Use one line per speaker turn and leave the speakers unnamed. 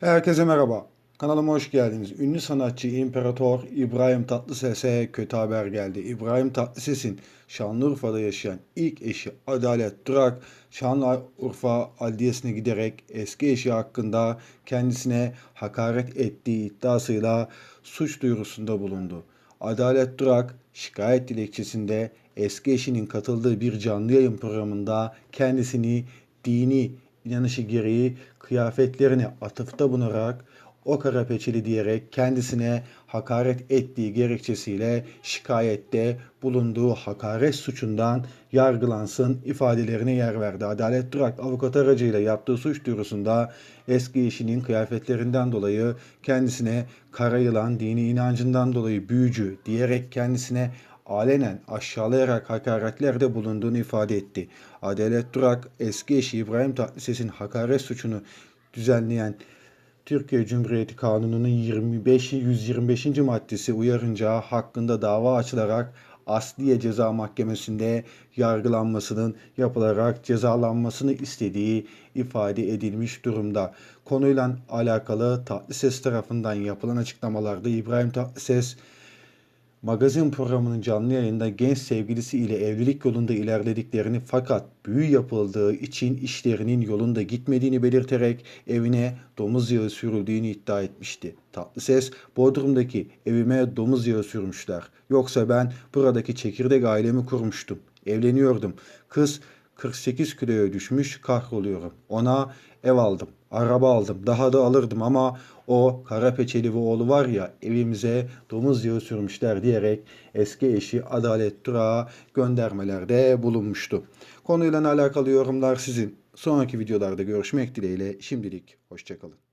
Herkese merhaba. Kanalıma hoş geldiniz. Ünlü sanatçı İmparator İbrahim Tatlıses'e kötü haber geldi. İbrahim Tatlıses'in Şanlıurfa'da yaşayan ilk eşi Adalet Durak, Şanlıurfa Adliyesi'ne giderek eski eşi hakkında kendisine hakaret ettiği iddiasıyla suç duyurusunda bulundu. Adalet Durak şikayet dilekçesinde eski eşinin katıldığı bir canlı yayın programında kendisini dini inanışı gereği kıyafetlerine atıfta bulunarak o kara peçeli diyerek kendisine hakaret ettiği gerekçesiyle şikayette bulunduğu hakaret suçundan yargılansın ifadelerine yer verdi. Adalet Durak avukat aracıyla yaptığı suç duyurusunda eski eşinin kıyafetlerinden dolayı kendisine kara yılan dini inancından dolayı büyücü diyerek kendisine alenen aşağılayarak hakaretlerde bulunduğunu ifade etti. Adalet Durak eski eşi İbrahim Tatlıses'in hakaret suçunu düzenleyen Türkiye Cumhuriyeti Kanunu'nun 25 125. maddesi uyarınca hakkında dava açılarak Asliye Ceza Mahkemesi'nde yargılanmasının yapılarak cezalanmasını istediği ifade edilmiş durumda. Konuyla alakalı Tatlıses tarafından yapılan açıklamalarda İbrahim Tatlıses magazin programının canlı yayında genç sevgilisi ile evlilik yolunda ilerlediklerini fakat büyü yapıldığı için işlerinin yolunda gitmediğini belirterek evine domuz yağı sürüldüğünü iddia etmişti. Tatlıses, Bodrum'daki evime domuz yağı sürmüşler. Yoksa ben buradaki çekirdek ailemi kurmuştum. Evleniyordum. Kız 48 kiloya düşmüş kahroluyorum. Ona ev aldım, araba aldım, daha da alırdım ama o kara peçeli ve oğlu var ya evimize domuz yağı sürmüşler diyerek eski eşi Adalet Durak'a göndermelerde bulunmuştu. Konuyla alakalı yorumlar sizin. Sonraki videolarda görüşmek dileğiyle şimdilik hoşçakalın.